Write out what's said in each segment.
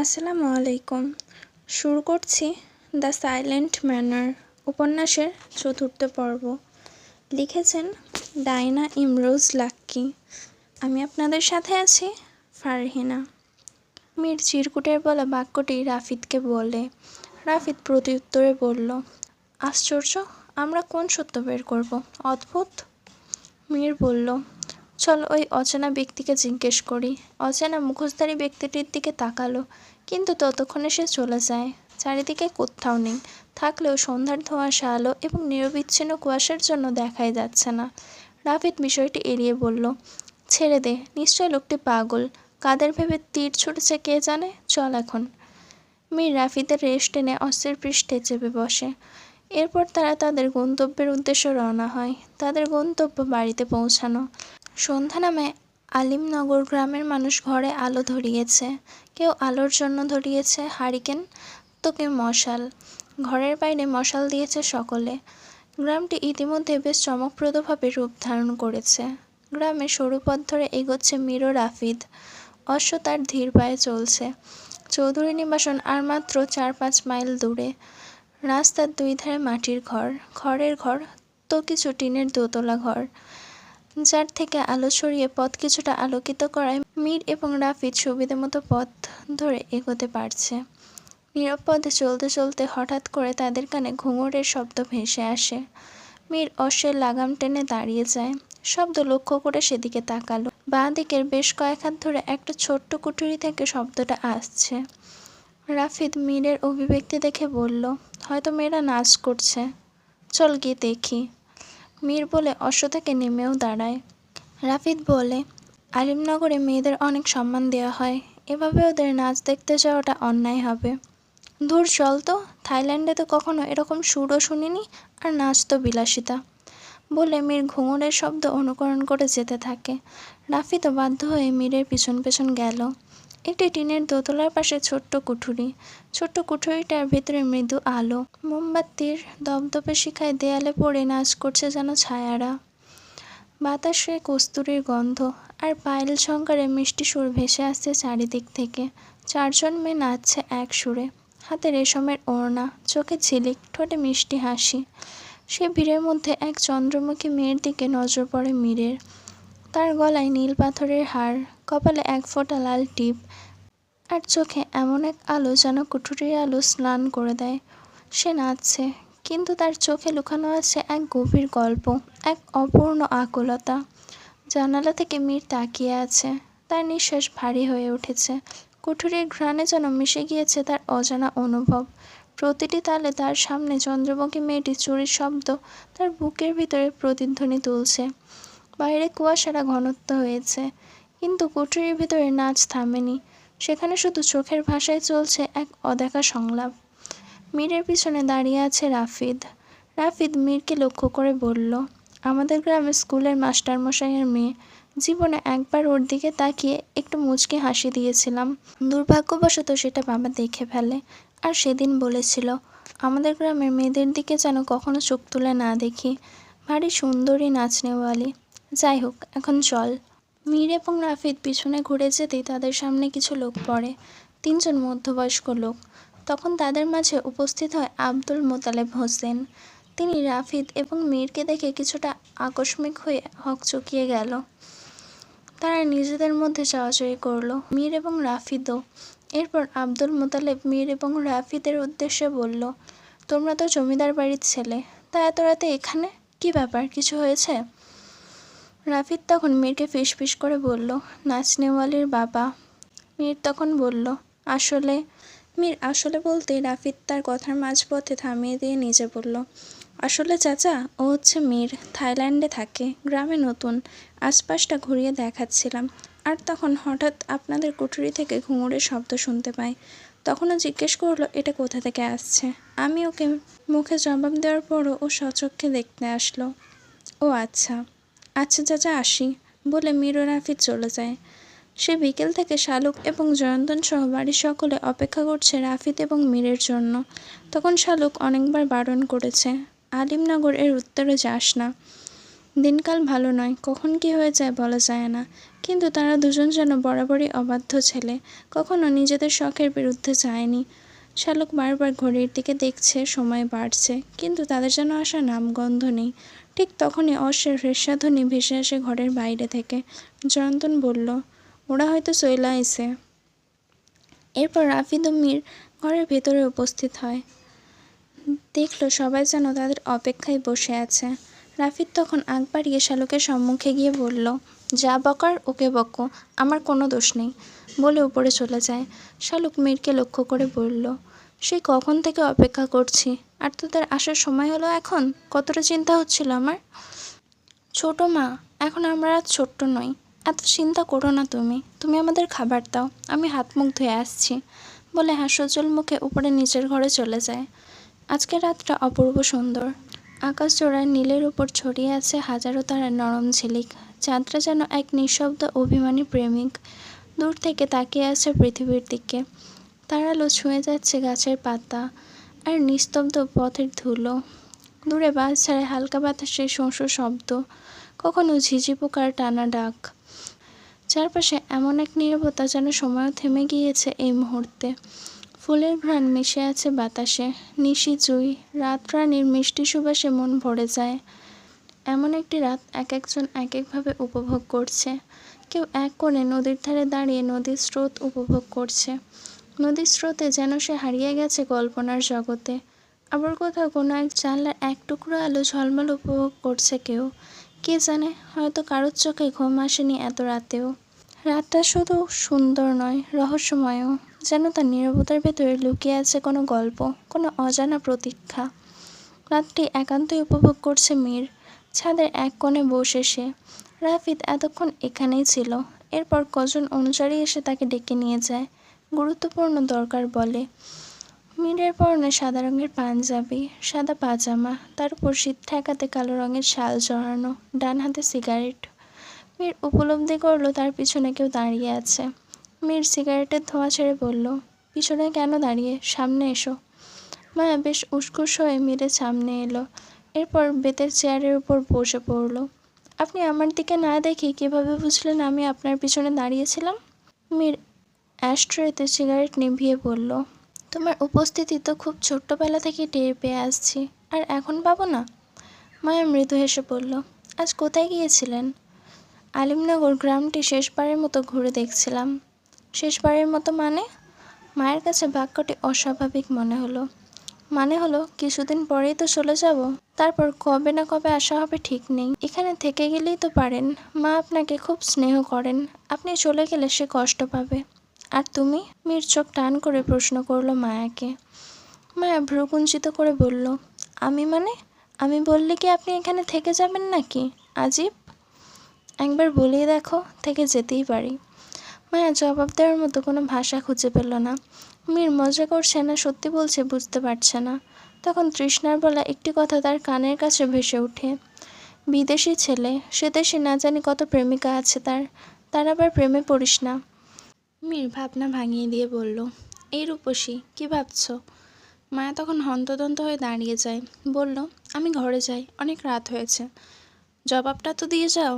আসসালামু আলাইকুম। শুরু করছি দ্য সাইলেন্ট ম্যানার উপন্যাসের চতুর্থ পর্ব। লিখেছেন ডাইনা ইমরোজ লাক্কি। আমি আপনাদের সাথে আছি ফারহিনা। মির চিরকুটের বলা বাক্যটি রাফিদকে বলে। রাফিদ প্রত্যুত্তরে বলল, আশ্চর্য, আমরা কোন সত্য বের করব? অদ্ভুত? মীর বলল চল ওই অচেনা ব্যক্তিকে জিজ্ঞেস করি। অচেনা মুখোশধারী ব্যক্তিটির দিকে তাকালো, কিন্তু ততক্ষণে সে চলে যায়। চারিদিকে কোথাও নেই। থাকলেও সন্ধ্যার ধোঁয়াশা আলো এবং নিরবিচ্ছিন্ন কুয়াশার জন্য দেখাই যাচ্ছে না। রাফিদ বিষয়টি এড়িয়ে বলল, ছেড়ে দে, নিশ্চয় লোকটি পাগল। কাদের ভেবে তীর ছুটেছে কে জানে? চল এখন। মীর রাফিদের রেস্ট টেনে অস্ত্রের পৃষ্ঠে চেপে বসে। এরপর তারা তাদের গন্তব্যের উদ্দেশ্যে রওনা হয়। তাদের গন্তব্য বাড়িতে পৌঁছানো। সন্ধ্যা নামে আলিমনগর গ্রামের মানুষ ঘরে আলো ধরিয়েছে। কেউ আলোর জন্য ধরিয়েছে হারিকেন তো কেউ মশাল। ঘরের বাইরে মশাল দিয়েছে সকলে। গ্রামটি ইতিমধ্যে বেশ চমকপ্রদভাবে রূপ ধারণ করেছে। গ্রামে সরু পথ ধরে এগোচ্ছে মিরো রাফিদ। অশ্ব তার ধীর পায়ে চলছে। চৌধুরী নিবাসন আর মাত্র চার পাঁচ মাইল দূরে। রাস্তার দুই ধারে মাটির ঘর। খড়ের ঘর তো কিছু টিনের দোতলা ঘর। যার থেকে আলো ছড়িয়ে পথ কিছুটা আলোকিত করায় মীর এবং রাফিদ সুবিধে মতো পথ ধরে এগোতে পারছে। নিরাপদে চলতে চলতে হঠাৎ করে তাদের কানে ঘুঙুরের শব্দ ভেসে আসে। মীর অশ্বের লাগাম টেনে দাঁড়িয়ে যায়। শব্দ লক্ষ্য করে সেদিকে তাকালো। বাঁ দিকের বেশ কয়েক হাত ধরে একটা ছোট্ট কুঠুরি থেকে শব্দটা আসছে। রাফিদ মীরের অভিব্যক্তি দেখে বলল, হয়তো মেয়েরা নাচ করছে। চল গিয়ে দেখি। মীর বলে অশ্ব থেকে নেমেও দাঁড়ায়। রাফিদ বলে, আলিমনগরে মেয়েদের অনেক সম্মান দেওয়া হয়। এভাবে ওদের নাচ দেখতে যাওয়াটা অন্যায় হবে। দূর চল তো। থাইল্যান্ডে তো কখনো এরকম সুরও শুনিনি আর নাচ তো বিলাসিতা। বলে মীর ঘুঙুরের শব্দ অনুকরণ করে যেতে থাকে। রাফিদও বাধ্য হয়ে মীরের পিছন পেছন গেল। একটি টিনের দোতলার পাশে ছোট্ট কুঠুরি। ছোট্ট কুঠুরিটার ভেতরে মৃদু আলো। মোমবাতির দপদপে শিখায় দেয়ালে পড়ে নাচ করছে যেন ছায়ারা। বাতাসে কস্তুরির গন্ধ আর পায়েল শঙ্করের মিষ্টি সুর ভেসে আসছে চারিদিক থেকে। চারজন মেয়ে নাচছে এক সুরে। হাতে রেশমের ওড়না, চোখে ঝিলিক, ঠোঁটে মিষ্টি হাসি। সে ভিড়ের মধ্যে এক চন্দ্রমুখী মেয়ের দিকে নজর পড়ে মীরের। তার গলায় নীল পাথরের হার, কপালে এক ফোঁটা লাল টিপ আর চোখে এমন এক আলো যেন কুঠুরির আলো স্নান করে দেয়। সে নাচছে, কিন্তু তার চোখে লুকানো আছে এক গভীর গল্প, এক অপূর্ণ আকুলতা। জানালা থেকে মীর তাকিয়ে আছে, তার নিঃশ্বাস ভারী হয়ে উঠেছে। কুঠুরির ঘ্রাণে যেন মিশে গিয়েছে তার অজানা অনুভব। প্রতিটি তালে তার সামনে চন্দ্রমুখী মেয়েটি চুরির শব্দ তার বুকের ভিতরে প্রতিধ্বনি তুলছে। বাইরে কুয়াশারা ঘনত্ব হয়েছে, কিন্তু কুঠুরির ভিতরে নাচ থামেনি। সেখানে শুধু চোখের ভাষায় চলছে এক অদেখা সংলাপ। মীরের পিছনে দাঁড়িয়ে আছে রাফিদ। রাফিদ মীরকে লক্ষ্য করে বলল, আমাদের গ্রামে স্কুলের মাস্টারমশাইয়ের মেয়ে। জীবনে একবার ওর দিকে তাকিয়ে একটু মুচকে হাসি দিয়েছিলাম। দুর্ভাগ্যবশত সেটা বাবা দেখে ফেলে। আর সেদিন বলেছিল, আমাদের গ্রামের মেয়েদের দিকে যেন কখনো চোখ তুলে না দেখি। ভারী সুন্দরী নাচনেওয়ালি। যাই হোক, এখন চল। মীর এবং রাফিদ পিছনে ঘুরে যেতেই তাদের সামনে কিছু লোক পড়ে, তিনজন মধ্যবয়স্ক লোক। তখন তাদের মাঝে উপস্থিত হয় আব্দুল মোতালেব হোসেন। তিনি রাফিদ এবং মীরকে দেখে কিছুটা আকস্মিক হয়ে হক হকচকিয়ে গেল। তারা নিজেদের মধ্যে চাওয়াচাই করল, মীর এবং রাফিদও। এরপর আব্দুল মোতালেব মীর এবং রাফিদের উদ্দেশ্যে বলল, তোমরা তো জমিদার বাড়ির ছেলে, তা এত রাতে এখানে? কি ব্যাপার, কিছু হয়েছে? রাফিদ তখন মীরকে ফিস ফিস করে বলল নাচনেওয়ালির বাবা। মীর তখন বলল, আসলে মীর আসলে বলতে রাফিদ তার কথার মাঝপথে থামিয়ে দিয়ে নিজে বলল, আসলে চাচা, ও হচ্ছে মীর, থাইল্যান্ডে থাকে, গ্রামে নতুন, আশপাশটা ঘুরিয়ে দেখাচ্ছিলাম। আর তখন হঠাৎ আপনাদের কুঠুরি থেকে ঘুঙুরের শব্দ শুনতে পাই। তখনও জিজ্ঞেস করল, এটা কোথা থেকে আসছে? আমি ওকে মুখে জবাব দেওয়ার পরও ও সচক্ষে দেখতে আসলো, ও আচ্ছা। আচ্ছা চাচা, আসি। বলে মীর ও রাফিদ চলে যায়। সে বিকেল থেকে শালুক এবং জয়ন্তন সহ বাড়ির সকলে অপেক্ষা করছে রাফিদ এবং মীরের জন্য। তখন শালুক অনেকবার বারণ করেছে, আলিমনগর এর উত্তরে যাস না। দিনকাল ভালো নয়, কখন কী হয়ে যায় বলা যায় না। কিন্তু তারা দুজন যেন বরাবরই অবাধ্য ছেলে, কখনো নিজেদের শখের বিরুদ্ধে যায়নি। শালুক বারবার ঘড়ির দিকে দেখছে, সময় বাড়ছে, কিন্তু তাদের যেন আসার নামগন্ধ নেই। ঠিক তখনই অশ্বের হ্রেস্বাধ্বনি ভেসে আসে ঘরের বাইরে থেকে জয়ন্তন বলল, ওরা হয়তো চইলা আইছে এরপর রাফিদ মীর ঘরের ভেতরে উপস্থিত হয়। দেখল সবাই যেন তাদের অপেক্ষায় বসে আছে। রাফিদ তখন আগ বাড়িয়ে শালুকের সম্মুখে গিয়ে বলল, যা বকার, ওকে বকো, আমার কোনো দোষ নেই। বলে উপরে চলে যায়। শালুক মীরকে লক্ষ্য করে বলল, সে কখন থেকে অপেক্ষা করছি? আর তোদের আসার সময় হলো এখন? কতটা চিন্তা হচ্ছিল আমার? ছোট মা, এখন আমরা আর ছোট্ট নই। এত চিন্তা করো না তুমি। তুমি আমাদের খাবার দাও। আমি হাত মুখ ধুয়ে আসছি। বলে হাস্যজ্জ্বল মুখে উপরে নিচের ঘরে চলে যায়। আজকের রাতটা অপূর্ব সুন্দর। আকাশ জোড়ায় নীলের উপর ছড়িয়ে আছে হাজারো তারার নরম ঝিলিক। চাঁদরা যেন এক নিঃশব্দ অভিমানী প্রেমিক। দূর থেকে তাকিয়ে আছে পৃথিবীর দিকে। তার আলো ছুঁয়ে যাচ্ছে গাছের পাতা। আর নিস্তব্ধ পথের ধুলো। দূরে বাস ছাড়ে হালকা বাতাসে শোঁ শব্দ। কখনো ঝিঝি পোকার টানা ডাক। চারপাশে এমন এক নীরবতা যেন সময়ও থেমে গিয়েছে এই মুহূর্তে। ফুলের ঘ্রাণ মিশে আছে বাতাসে। নিশি জুই, রাত রানীর মিষ্টি সুবাসে মন ভরে যায়। এমন একটি রাত এক একজন এক একভাবে উপভোগ করছে। কেউ এক কোণে নদীর ধারে দাঁড়িয়ে নদীর স্রোত উপভোগ করছে। নদীর স্রোতে যেন সে হারিয়ে গেছে কল্পনার জগতে। আবার কোথাও কোনো এক জানলার এক টুকরো আলো ঝলমল উপভোগ করছে কেউ। কে জানে, হয়তো কারোর চোখে ঘুম আসেনি এত রাতেও। রাতটা শুধু সুন্দর নয়, রহস্যময়ও। যেন তার নীরবতার ভেতরে লুকিয়ে আছে কোনো গল্প, কোনো অজানা প্রতীক্ষা। রাতটি একান্তই উপভোগ করছে মীর। ছাদের এক কোণে বসে সে। রাফিদ এতক্ষণ এখানেই ছিল। এরপর কজন অনুচারী এসে তাকে ডেকে নিয়ে যায়। গুরুত্বপূর্ণ দরকার বলে। মীরের পরনে সাদা রঙের পাঞ্জাবি, সাদা পাজামা, তার উপর শীত ঠেকাতে কালো রঙের শাল জড়ানো, ডান হাতে সিগারেট। মীর উপলব্ধি করল তার পিছনে কেউ দাঁড়িয়ে আছে। মীর সিগারেটের ধোঁয়া ছেড়ে বলল, পিছনে কেন দাঁড়িয়ে? সামনে এসো। মায়া বেশ উসকুস হয়ে মীরের সামনে এলো, এরপর বেতের চেয়ারের উপর বসে পড়ল। আপনি আমার দিকে না দেখে কীভাবে বুঝলেন আমি আপনার পিছনে দাঁড়িয়েছিলাম? মীর অ্যাস্ট্রেতে সিগারেট নিভিয়ে বলল, তোমার উপস্থিতি তো খুব ছোট্টবেলা থেকে টের পেয়ে আসছি, আর এখন পাবো না? মায়া মৃদু হেসে বলল, আজ কোথায় গিয়েছিলেন? আলিমনগর গ্রামটি শেষবারের মতো ঘুরে দেখছিলাম। শেষবারের মতো মানে? মায়ের কাছে বাক্যটি অস্বাভাবিক মনে হলো। মানে হলো, কিছুদিন পরেই তো চলে যাব? তারপর কবে না কবে আসা হবে ঠিক নেই। এখানে থেকে গেলেই তো পারেন। মা আপনাকে খুব স্নেহ করেন। আপনি চলে গেলে সে কষ্ট পাবে। আর তুমি? মীর চোখ টান করে প্রশ্ন করল মায়াকে। মায়া ভ্রুকুঞ্চিত করে বলল, আমি মানে? আমি বললে কি আপনি এখানে থেকে যাবেন নাকি, আজীব? একবার বলিয়ে দেখো, থেকে যেতেই পারি। মায়া জবাব দেওয়ার মতো কোনো ভাষা খুঁজে পেল না। মীর মজা করছে না, সত্যি বলছে বুঝতে পারছে না। তখন তৃষ্ণার বলা একটি কথা তার কানের কাছে ভেসে ওঠে। বিদেশি ছেলে, সে দেশে না জানি কত প্রেমিকা আছে তার তার আবার প্রেমে পড়িস না। মীর ভাবনা ভাঙিয়ে দিয়ে বলল, এই রূপসী, কী ভাবছ? মায়া তখন হন্তদন্ত হয়ে দাঁড়িয়ে যায়। বলল, আমি ঘরে যাই, অনেক রাত হয়েছে। জবাবটা তো দিয়ে যাও।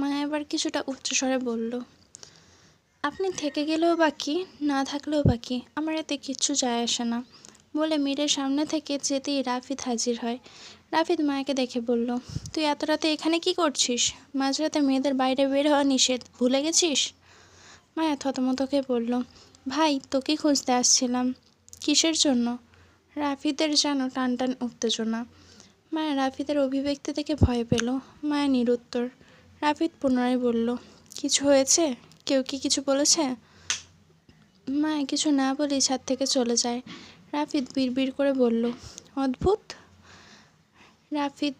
মায়া এবার কিছুটা উচ্চস্বরে বলল, আপনি থেকে গেলেও বাকি না থাকলেও বাকি আমার এতে কিচ্ছু যায় আসে না। বলে মীরের সামনে থেকে যেতেই রাফিদ হাজির হয়। রাফিদ মায়াকে দেখে বলল, তুই এত রাতে এখানে কি করছিস? মাঝরাতে মেয়েদের বাইরে বের হওয়া নিষেধ, ভুলে গেছিস? মায়া থতমতকে বলল, ভাই, তোকে খুঁজতে আসছিলাম। কিসের জন্য? রাফিদের যেন টান টান উত্তেজনা। মায়া রাফিদের অভিব্যক্তি থেকে ভয় পেল। মায়া নিরুত্তর। রাফিদ পুনরায় বলল, কিছু হয়েছে? কেউ কি কিছু বলেছে? মায়া কিছু না বলেই ছাদ থেকে চলে যায়। রাফিদ বিড়বিড় করে বলল, অদ্ভুত! রাফিদ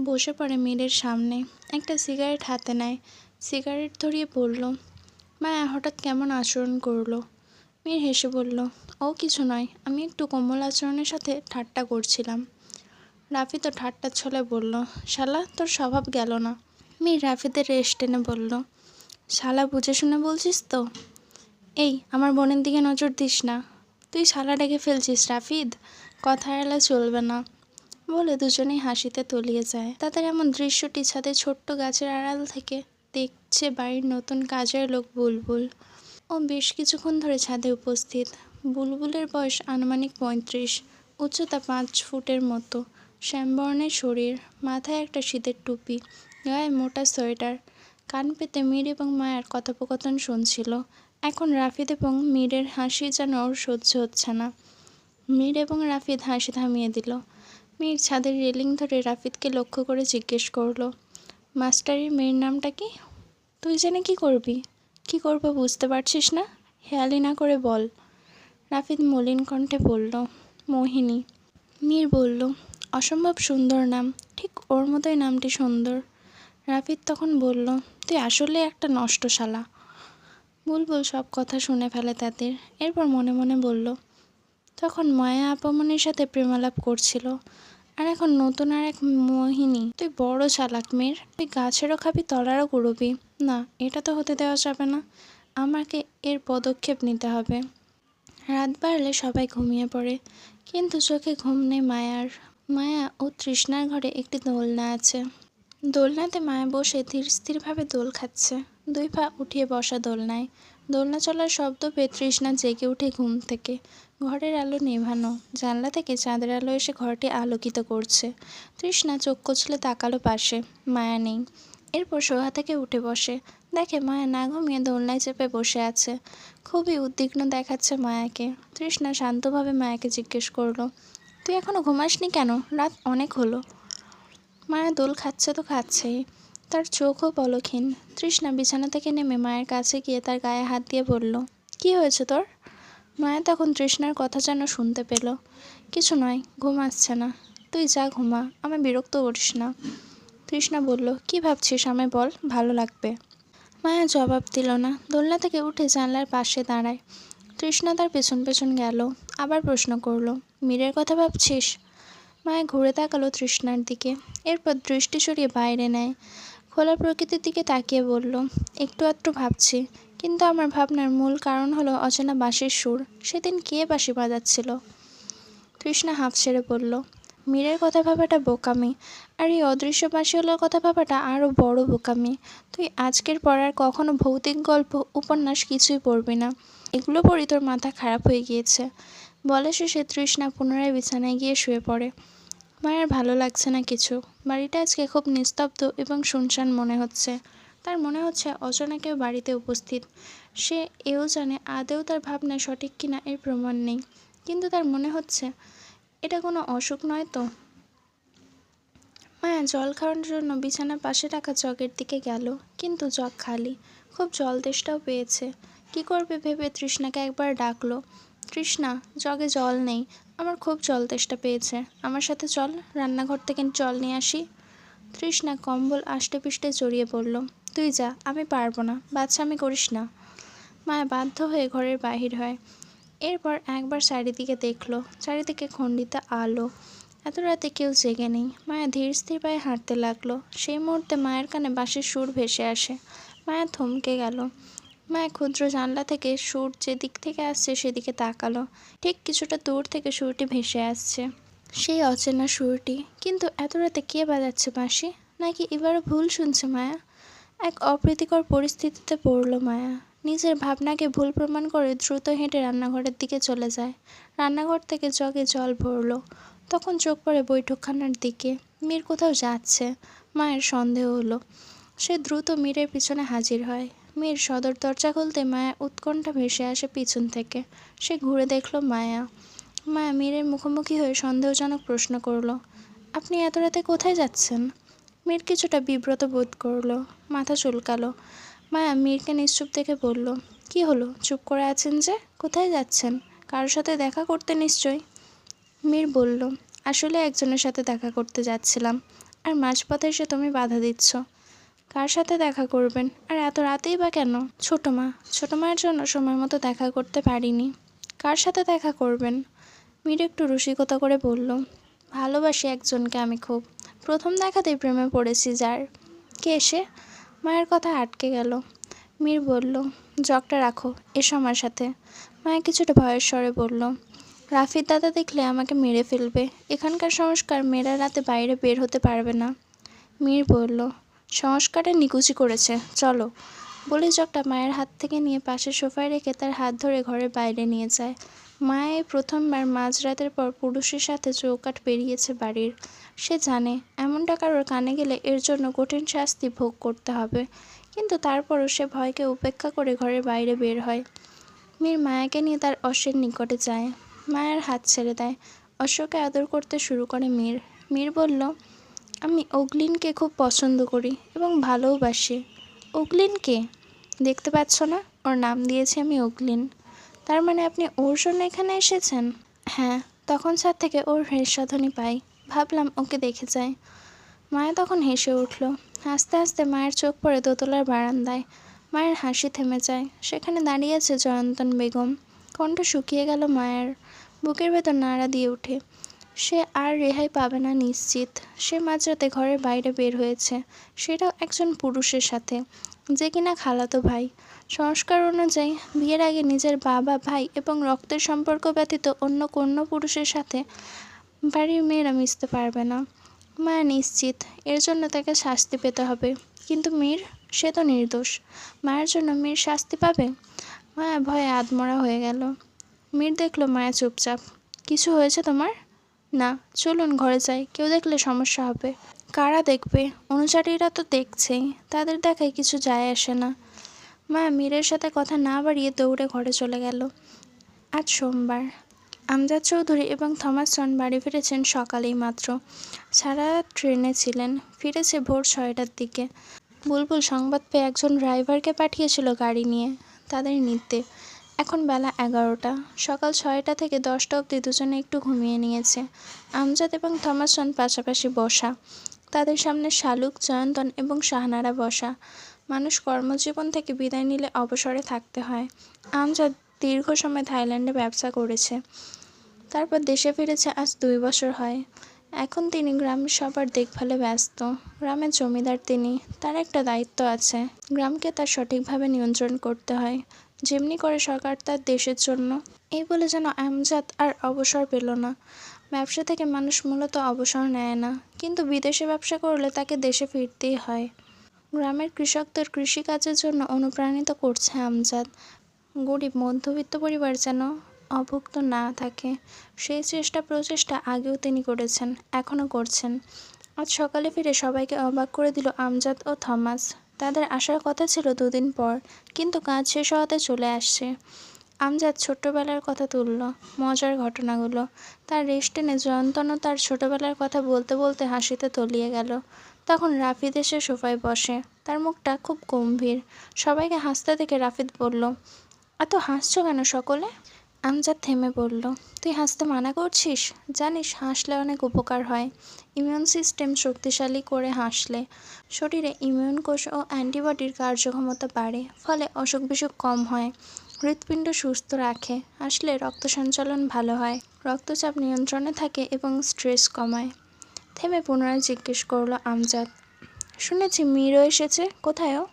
বসে পড়ে মীরের সামনে। একটা সিগারেট হাতে নেয়। সিগারেট ধরিয়ে বলল মায়া হঠাৎ কেমন আচরণ করল? মীর হেসে বলল, ও কিছু নয়, আমি একটু কোমল আচরণের সাথে ঠাট্টা করছিলাম। রাফি তো ঠাট্টার ছলে বলল, শালা, তোর স্বভাব গেল না। মীর রাফিদের রেস্ট টেনে বলল, শালা, বুঝে শুনে বলছিস তো? এই, আমার বোনের দিকে নজর দিস না। তুই শালা ডেকে ফেলছিস, রাফিদ? কথা এলা চলবে না। বলে দুজনেই হাসিতে তলিয়ে যায়। তাদের এমন দৃশ্যটি ছাদে ছোট্ট গাছের আড়াল থেকে দেখছে বাড়ির নতুন কাজের লোক বুলবুল। ও বেশ কিছুক্ষণ ধরে ছাদে উপস্থিত। বুলবুলের বয়স আনুমানিক পঁয়ত্রিশ, উচ্চতা পাঁচ ফুটের মতো। শ্যামবর্ণের শরীর, মাথায় একটা শীতের টুপি, গায়ে মোটা সোয়েটার, কান পেতে মীর এবং মায়ার কথোপকথন শুনছিল। এখন রাফিদ এবং মীরের হাসি যেন ওর সহ্য হচ্ছে না। মীর এবং রাফিদ হাসি থামিয়ে দিল। মীর ছাদের রেলিং ধরে রাফিদকে লক্ষ্য করে জিজ্ঞেস করল মাস্টারের মেয়ের নামটা কি? তুই জেনে কি করবি? কি করব বুঝতে পারছিস না? হেয়ালি না করে বল। রাফিদ মলিন কণ্ঠে বলল, মোহিনী। মীর বলল, অসম্ভব সুন্দর নাম। ঠিক ওর মতোই নামটি সুন্দর। রাফিদ তখন বলল, তুই আসলে একটা নষ্ট শালা বুলবুল সব কথা শুনে ফেলে তাদের। এরপর মনে মনে বলল, তখন মায়া আপামনির সাথে প্রেমালাপ করছিল। আর এখন নতুন আর এক মোহিনী। তুই বড় চালাক মেয়ের। তুই গাছেরও খাবি, তলারও কুড়বি। না, এটা তো হতে দেওয়া যাবে না। আমাকে এর পদক্ষেপ নিতে হবে। রাত বাড়লে সবাই ঘুমিয়ে পড়ে। কিন্তু চোখে ঘুম নেই মায়ার। মায়া ও তৃষ্ণার ঘরে একটি দোলনা আছে। দোলনাতে মায়া বসে ধীর স্থিরভাবে দোল খাচ্ছে। দুই পা উঠিয়ে বসা দোলনায়। দোলনা চলার শব্দ পেয়ে তৃষ্ণা জেগে ওঠে ঘুম থেকে। ঘরের আলো নেভানো। জানলা থেকে চাঁদের আলো এসে ঘরটি আলোকিত করছে। তৃষ্ণা চোখ কচলে তাকালো পাশে। মায়া নেই। এরপর সোহা থেকে উঠে বসে। দেখে মায়া না ঘুমিয়ে দোলনায় চেপে বসে আছে। খুবই উদ্বিগ্ন দেখাচ্ছে মায়াকে। তৃষ্ণা শান্তভাবে মায়াকে জিজ্ঞেস করল, তুই এখনও ঘুমাসনি কেন? রাত অনেক হলো। মায়া দোল খাচ্ছে তো খাচ্ছেই। তার চোখও পলকহীন। তৃষ্ণা বিছানা থেকে নেমে মায়ের কাছে গিয়ে তার গায়ে হাত দিয়ে বলল, কি হয়েছে তোর? মায়া তখন তৃষ্ণার কথা যেন শুনতে পেল। কিছু নয়, ঘুম আসছে না। তুই যা ঘুমা, আমায় বিরক্ত করিস না। তৃষ্ণা বলল, কি ভাবছিস আমায় বল, ভালো লাগবে। মায়া জবাব দিল না, দোলনা থেকে উঠে জানলার পাশে দাঁড়ায়। তৃষ্ণা তার পেছন পেছন গেল, আবার প্রশ্ন করল, মীরের কথা ভাবছিস? মায়া ঘুরে তাকালো তৃষ্ণার দিকে, এরপর দৃষ্টি সরিয়ে বাইরে নেয়। খোলা প্রকৃতির দিকে তাকিয়ে বলল, একটু আধটু ভাবছি কিন্তু আমার ভাবনার মূল কারণ হলো অচেনা বাঁশির সুর। সেদিন কে বাঁশি বাজাচ্ছিল? তৃষ্ণা হাঁফ ছেড়ে বলল, মীরের কথা ভাবাটা বোকামি, আর এই অদৃশ্য বাঁশিওয়ালার কথা ভাবাটা আরও বড় বোকামি। তুই আজকের পর আর কখনো ভৌতিক গল্প, উপন্যাস কিছুই পড়বি না। এগুলো পড়ি তোর মাথা খারাপ হয়ে গিয়েছে। বলে শেষে তৃষ্ণা পুনরায় বিছানায় গিয়ে শুয়ে পড়ে। মায়ের ভালো লাগছে না কিছু। বাড়িটা আজকে খুব নিস্তব্ধ এবং শুনশান মনে হচ্ছে। তার মনে হচ্ছে অচেনা কেউ বাড়িতে উপস্থিত। সে এও জানে আদেও তার ভাবনা সঠিক কিনা এর প্রমাণ নেই। কিন্তু তার মনে হচ্ছে, এটা কোনো অসুখ নয় তো? মায়া জল খাওয়ানোর জন্য বিছানার পাশে রাখা জগের দিকে গেল, কিন্তু জগ খালি। খুব জল তেষ্টাও পেয়েছে। কি করবে ভেবে তৃষ্ণাকে একবার ডাকলো, তৃষ্ণা, জগে জল নেই। আমার খুব জল তেষ্টা পেয়েছে। আমার সাথে চল, রান্নাঘর থেকে জল নিয়ে আসি। তৃষ্ণা কম্বল আষ্টে পিষ্টে জড়িয়ে পড়ল। তুই যা, আমি পারব না বাচ্চা আমি করিস না। মায়া বাধ্য হয়ে ঘরের বাহির হয়। এরপর একবার চারিদিকে দেখল, চারিদিকে খণ্ডিত আলো। এত রাতে কেউ জেগে নেই। মায়া ধীর স্থির পায়ে হাঁটতে লাগল। সেই মুহূর্তে মায়ের কানে বাঁশির সুর ভেসে আসে। মায়া থমকে গেল। মায়া ক্ষুদ্র জানলা থেকে সুর যেদিক থেকে আসছে সেদিকে তাকালো। ঠিক কিছুটা দূর থেকে সুরটি ভেসে আসছে। সেই অচেনা সুরটি। কিন্তু এত রাতে কে বাজাচ্ছে বাঁশি? নাকি এবারও ভুল শুনছে মায়া? এক অপ্রীতিকর পরিস্থিতিতে পড়ল মায়া। নিজের ভাবনাকে ভুল প্রমাণ করে দ্রুত হেঁটে রান্নাঘরের দিকে চলে যায়। রান্নাঘর থেকে জগে জল ভরলো। তখন চোখ পড়ে বৈঠকখানার দিকে। মীর কোথাও যাচ্ছে? মায়ের সন্দেহ হলো। সে দ্রুত মীরের পিছনে হাজির হয়। মীর সদর দরজা খুলতে মায়া উৎকণ্ঠা ভেসে আসে পিছন থেকে। সে ঘুরে দেখল মায়া। মায়া মীরের মুখোমুখি হয়ে সন্দেহজনক প্রশ্ন করল, আপনি এত রাতে কোথায় যাচ্ছেন? মীর কিছুটা বিব্রত বোধ করল, মাথা চুলকালো। মায়া মীরকে নিশ্চুপ দেখে বলল, কি হলো? চুপ করে আছেন যে? কোথায় যাচ্ছেন? কারোর সাথে দেখা করতে নিশ্চয় মীর বলল, আসলে একজনের সাথে দেখা করতে যাচ্ছিলাম। আর মাঝপথে এসে তুমি বাধা দিচ্ছ। কার সাথে দেখা করবেন? আর এত রাতেই বা কেন? ছোটো মা, ছোটো মায়ের জন্য সময় মতো দেখা করতে পারিনি। কার সাথে দেখা করবেন? মীর একটু রসিকতা করে বলল, ভালোবাসি একজনকে আমি খুব। প্রথম দেখাতেই প্রেমে পড়েছি, যার। কে এসে মায়ের কথা আটকে গেল। মীর বলল, জগটা রাখো, এসো আমার সাথে। মায়া কিছুটা ভয়ের স্বরে বলল, রাফির দাদা দেখলে আমাকে মেরে ফেলবে। এখানকার সংস্কার মেয়েরা রাতে বাইরে বের হতে পারবে না। মীর বলল সংস্কারে নিকুচি করেছে, চলো। বলে জগটা মায়ের হাত থেকে নিয়ে পাশে সোফায় রেখে তার হাত ধরে ঘরের বাইরে নিয়ে যায়। মা এই প্রথমবার মাঝরাতের পর পুরুষের সাথে চৌকাট পেরিয়েছে বাড়ির। সে জানে, এমনটা কারোর কানে গেলে এর জন্য কঠিন শাস্তি ভোগ করতে হবে। কিন্তু তারপরও সে ভয়কে উপেক্ষা করে ঘরের বাইরে বের হয়। মীর মায়াকে নিয়ে তার অশ্বের নিকটে যায়। মায়ের হাত ছেড়ে দেয়। অশ্বকে আদর করতে শুরু করে মীর। মীর বলল, আমি অগ্লিনকে খুব পছন্দ করি এবং ভালোবাসি অগ্লিনকে দেখতে পাচ্ছ না? ওর নাম দিয়েছি আমি অগ্লিন। তার মানে আপনি ওর জন্য এখানে এসেছেন? হ্যাঁ তখন ছাদ থেকে ওর হেসাধ্বনি পাই। ভাবলাম ওকে দেখে যাই। মায়া তখন হেসে উঠল। আস্তে আস্তে মায়ের চোখ পড়ে দোতলার বারান্দায়। মায়ের হাসি থেমে যায়। সেখানে দাঁড়িয়ে আছে জয়ন্তন বেগম। কণ্ঠ শুকিয়ে গেল মায়ের। বুকের ভেতর নাড়া দিয়ে ওঠে সে আর রেহাই পাবে না নিশ্চিত। সে মাঝরাতে ঘরের বাইরে বের হয়েছে। সেটাও একজন পুরুষের সাথে। যে কিনা খালাতো ভাই। সংস্কার অনুযায়ী বিয়ের আগে নিজের বাবা, ভাই এবং রক্তের সম্পর্ক ব্যতীত অন্য কোনো পুরুষের সাথে বাড়ির মেয়েরা মিশতে পারবে না। মায়া নিশ্চিত, এর জন্য তাকে শাস্তি পেতে হবে। কিন্তু মীর, সে তো নির্দোষ। মায়ের জন্য মীর শাস্তি পাবে? মায়া ভয়ে আদমরা হয়ে গেল। মীর দেখল মায়া চুপচাপ। কিছু হয়েছে তোমার? না, চলুন ঘরে যাই। কেউ দেখলে সমস্যা হবে। কারা দেখবে? অনুচারীরা তো দেখছেই। তাদের দেখায় কিছু যায় আসে না। মায়া মীরের সাথে কথা না বাড়িয়ে দৌড়ে ঘরে চলে গেল। আজ সোমবার। আমজাদ চৌধুরী এবং থমাসন বাড়ি ফিরেছেন সকালেই মাত্র। সারা ট্রেনে ছিলেন, ফিরেছে ভোর ছয়টার দিকে। বুলবুল সংবাদ পেয়ে একজন ড্রাইভারকে পাঠিয়েছিল গাড়ি নিয়ে, তাদের নিতে। এখন বেলা এগারোটা। সকাল ছয়টা থেকে দশটা অবধি দুজনে একটু ঘুমিয়ে নিয়েছে। আমজাদ এবং থমাসন পাশাপাশি বসা। তাদের সামনে শালুক জয়ন্তন এবং শাহনারা বসা। মানুষ কর্মজীবন থেকে বিদায় নিলে অবসরে থাকতে হয়। আমজাদ দীর্ঘ সময় থাইল্যান্ডে ব্যবসা করেছে। তারপর দেশে ফিরেছে, আজ দুই বছর হয়। এখন তিনি গ্রামের সবার দেখভালে ব্যস্ত। গ্রামের জমিদার তিনি, তার একটা দায়িত্ব আছে। গ্রামকে তার সঠিকভাবে নিয়ন্ত্রণ করতে হয়। যেমনি করে সরকার তার দেশের জন্য। এই বলে যেন আমজাদ আর অবসর পেল না। ব্যবসা থেকে মানুষ মূলত অবসর নেয় না। কিন্তু বিদেশে ব্যবসা করলে তাকে দেশে ফিরতেই হয়। গ্রামের কৃষকদের কৃষিকাজের জন্য অনুপ্রাণিত করছে আমজাদ। গরিব, মধ্যবিত্ত পরিবার যেন অভুক্ত না থাকে, সেই চেষ্টা প্রচেষ্টা আগেও তিনি করেছেন, এখনও করছেন। আজ সকালে ফিরে সবাইকে অবাক করে দিল আমজাদ ও থমাস। তাদের আসার কথা ছিল দুদিন পর, কিন্তু কাজ শেষ হওয়াতে চলে আসছে। আমজাদ ছোট্টবেলার কথা তুলল, মজার ঘটনাগুলো। তার রেস্ট টেনে জয়ন্তনও তার ছোটবেলার কথা বলতে বলতে হাসিতে তলিয়ে গেল। তখন রাফিদ এসে সোফায় বসে। তার মুখটা খুব গম্ভীর। সবাইকে হাসতে দেখে রাফিদ বলল, এত হাসছো কেন সকলে? আমজাদ থেমে বলল, তুই হাসতে মানা করছিস? জানিস হাসলে অনেক উপকার হয়। ইমিউন সিস্টেম শক্তিশালী করে হাসলে শরীরে ইমিউন কোষ ও অ্যান্টিবডির কার্যক্ষমতা বাড়ে, ফলে অসুখ বিসুখ কম হয়। হৃৎপিণ্ড সুস্থ রাখে, হাসলে রক্ত সঞ্চালন ভালো হয়। রক্তচাপ নিয়ন্ত্রণে থাকে এবং স্ট্রেস কমায়। থেমে পুনরায় জিজ্ঞেস করল আমজাদ। শুনেছি, মিরও এসেছে। কোথায় ও?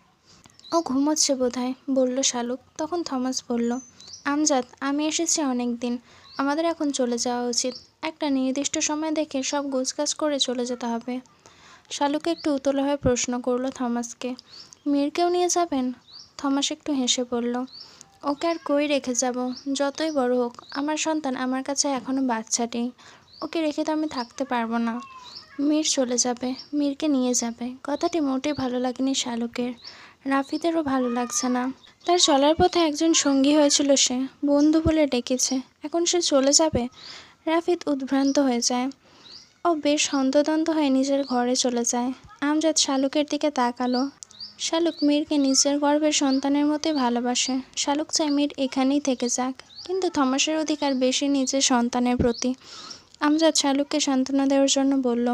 ও ঘুমোচ্ছে বোধহয়, বলল শালুক। তখন থমাস বলল, আমজাদ, আমি এসেছি অনেক দিন আমাদের এখন চলে যাওয়া উচিত। একটা নির্দিষ্ট সময় দেখে সব গোছগাছ করে চলে যেতে হবে। শালুকে একটু উতলা হয়ে প্রশ্ন করল থমাসকে, মীরকেও নিয়ে যাবেন? থমাস একটু হেসে বলল, ওকে আর কই রেখে যাব? যতই বড় হোক, আমার সন্তান আমার কাছে এখনও বাচ্চাটি। ওকে রেখে তো আমি থাকতে পারব না। মীর চলে যাবে, মীরকে নিয়ে যাবে। কথাটি মোটেই ভালো লাগেনি শালুকের। রাফিদেরও ভালো লাগছে না। তার চলার পথে একজন সঙ্গী হয়েছিল সে, বন্ধু বলে ডেকেছে। এখন সে চলে যাবে? রাফিদ উদ্ভ্রান্ত হয়ে যায়। ও বেশ হন্তদন্ত হয়ে নিজের ঘরে চলে যায়। আমজাদ শালুকের দিকে তাকালো। শালুক মীরকে নিজের গর্ভের সন্তানের মতোই ভালোবাসে। শালুক চায় মীর এখানেই থেকে যাক। কিন্তু থমাসের অধিকার বেশি নিজের সন্তানের প্রতি। আমজাদ শালুককে সান্ত্বনা দেওয়ার জন্য বলল,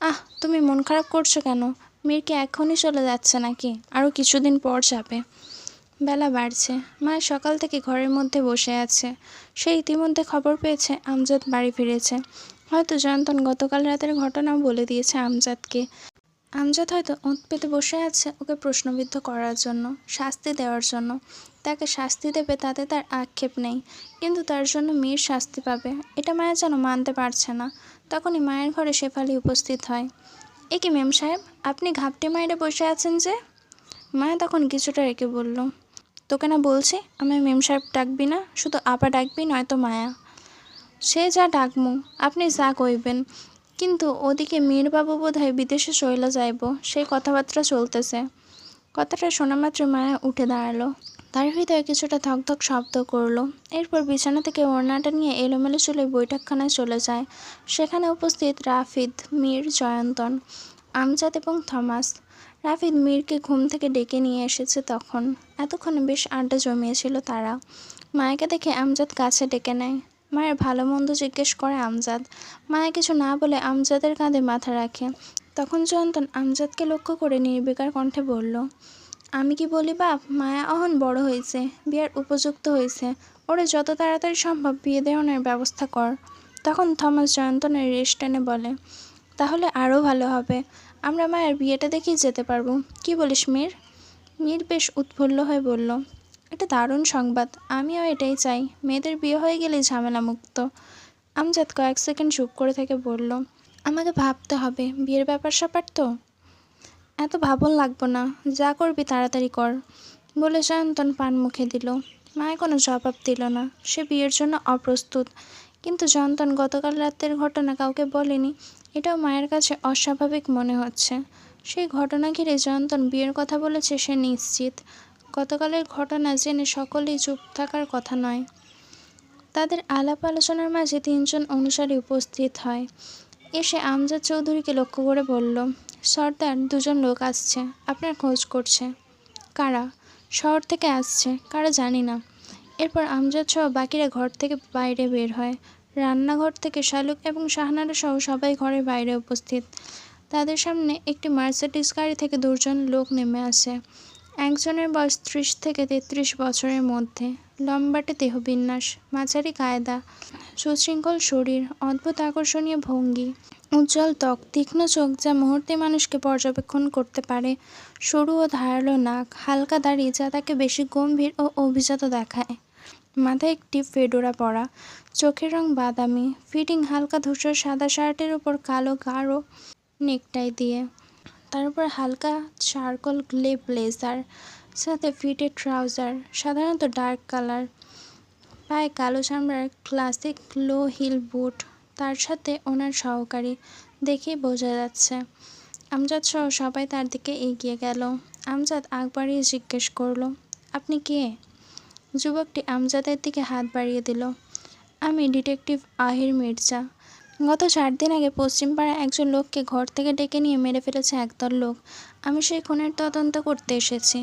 আহ, তুমি মন খারাপ করছ কেন? মেয়ের কি এখনই চলে যাচ্ছে নাকি? আরও কিছুদিন পর যাবে। বেলা বাড়ছে। মায়ের সকাল থেকে ঘরের মধ্যে বসে আছে। সে ইতিমধ্যে খবর পেয়েছে আমজাদ বাড়ি ফিরেছে। হয়তো জয়ন্তন গতকাল রাতের ঘটনা বলে দিয়েছে আমজাদকে। আমজাদ হয়তো ওঁত পেতে বসে আছে ওকে প্রশ্নবিদ্ধ করার জন্য, শাস্তি দেওয়ার জন্য। তাকে শাস্তি দেবে তাতে তার আক্ষেপ নেই। কিন্তু তার জন্য মীর শাস্তি পাবে, এটা মায়া যেন মানতে পারছে না। তখনই মায়ের ঘরে শেফালি উপস্থিত হয়। এ কি মেম সাহেব, আপনি ঘাপটি মাইরে বসে আছেন যে? মায়া তখন কিছুটা রেখে বলল, তোকে না বলছি, আমি মেম সাহেব ডাকবি না, শুধু আপা ডাকবি নয়তো মায়া। সে যা ডাকমু, আপনি যা কইবেন কিন্তু ওদিকে মীরবাবু বোধহয় বিদেশে চইলা যাইব। সেই কথাবার্তা চলতেছে। কথাটা শোনা মাত্র মায়া উঠে দাঁড়াল। তার হৃদয়ে কিছুটা ধকধক শব্দ করল। এরপর বিছানা থেকে ওড়নাটা নিয়ে এলোমেলো চুলে বৈঠকখানায় চলে যায়। সেখানে উপস্থিত রাফিদ, মীর, জয়ন্তন, আমজাদ এবং থমাস। রাফিদ মীরকে ঘুম থেকে ডেকে নিয়ে এসেছে তখন। এতক্ষণে বেশ আড্ডা জমিয়েছিল তারা। মায়াকে দেখে আমজাদ কাছে ডেকে নেয়। মায়ের ভালো মন্দ জিজ্ঞেস করে আমজাদ। মায়া কিছু না বলে আমজাদের কাঁধে মাথা রাখে। তখন জয়ন্তন আমজাদকে লক্ষ্য করে নির্বিকার কণ্ঠে বলল, আমি কি বলি বাপ, মায়া অহন বড় হয়েছে, বিয়ের উপযুক্ত হয়েছে। ওরে যত তাড়াতাড়ি সম্ভব বিয়ে দেওয়ানোর ব্যবস্থা কর। তখন থমাস জয়ন্তনের রেশ টেনে বলে, তাহলে আরও ভালো হবে। আমরা মায়ের বিয়েটা দেখেই যেতে পারব। কি বলিস মীর? মীর বেশ উৎফুল্ল হয়ে বলল এটা দারুণ সংবাদ। আমিও এটাই চাই। মেয়েদের বিয়ে হয়ে গেলেই ঝামেলা মুক্ত আমজাদ কয়েক সেকেন্ড চুপ করে থেকে বলল, আমাকে ভাবতে হবে। বিয়ের ব্যাপার স্যাপার তো? এত ভাবন লাগবো না। যা করবি তাড়াতাড়ি কর। বলে জয়ন্তন পান মুখে দিল। মায়ের কোনো জবাব দিল না। সে বিয়ের জন্য অপ্রস্তুত। কিন্তু জয়ন্তন গতকাল রাতের ঘটনা কাউকে বলেনি, এটাও মায়ের কাছে অস্বাভাবিক মনে হচ্ছে। সেই ঘটনা ঘিরে জয়ন্তন বিয়ের কথা বলেছে সে নিশ্চিত। গতকালের ঘটনা জেনে সকলেই চুপ থাকার কথা নয়। তাদের আলাপ আলোচনার মাঝে তিনজন অনুসারী উপস্থিত হয়। এসে আমজাদ চৌধুরীকে লক্ষ্য করে বলল, সর্দার, দুজন লোক আসছে। আপনার খোঁজ করছে। কারা? শহর থেকে আসছে। কারা জানি না। এরপর আমজাদ সহ বাকিরা ঘর থেকে বাইরে বের হয়। রান্নাঘর থেকে শালুক এবং শাহনারা সহ সবাই ঘরের বাইরে উপস্থিত। তাদের সামনে একটি মার্সিডিজ গাড়ি থেকে দুজন লোক নেমে আসে। একজনের বয়স ত্রিশ থেকে তেত্রিশ বছরের মধ্যে। লম্বাটে দেহবিন্যাস, মাঝারি কায়দা, সুশৃঙ্খল শরীর, অদ্ভুত আকর্ষণীয় ভঙ্গি, উজ্জ্বল ত্বক, তীক্ষ্ণ চোখ যা মুহূর্তে মানুষকে পর্যবেক্ষণ করতে পারে। সরু ও ধারালো নাক, হালকা দাড়ি যা তাকে বেশি গম্ভীর ও অভিজাত দেখায়। মাথায় একটি ফেডোরা পরা, চোখের রং বাদামি, ফিটিং হালকা ধূসর সাদা শার্টের উপর কালো গাঢ় নেকটাই দিয়ে। তার উপর হালকা চারকোল গ্লে ব্লেজার, সাথে ফিটেড ট্রাউজার, সাধারণত ডার্ক কালার, পায়ে কালো চামড়ার ক্লাসিক লো হিল বুট, তার সাথে ওনার সহকারী দেখেই বোঝা যাচ্ছে। আমজাদ সহ সবাই তার দিকে এগিয়ে গেল। আমজাদ আগ বাড়িয়ে জিজ্ঞেস করল, আপনি কে? যুবকটি আমজাদের দিকে হাত বাড়িয়ে দিল, আমি ডিটেকটিভ আহির মির্জা। গত চার দিন আগে পশ্চিমপাড়ায় একজন লোককে ঘর থেকে ডেকে নিয়ে মেরে ফেলেছে একদল লোক। আমি সেই খুনের তদন্ত করতে এসেছি।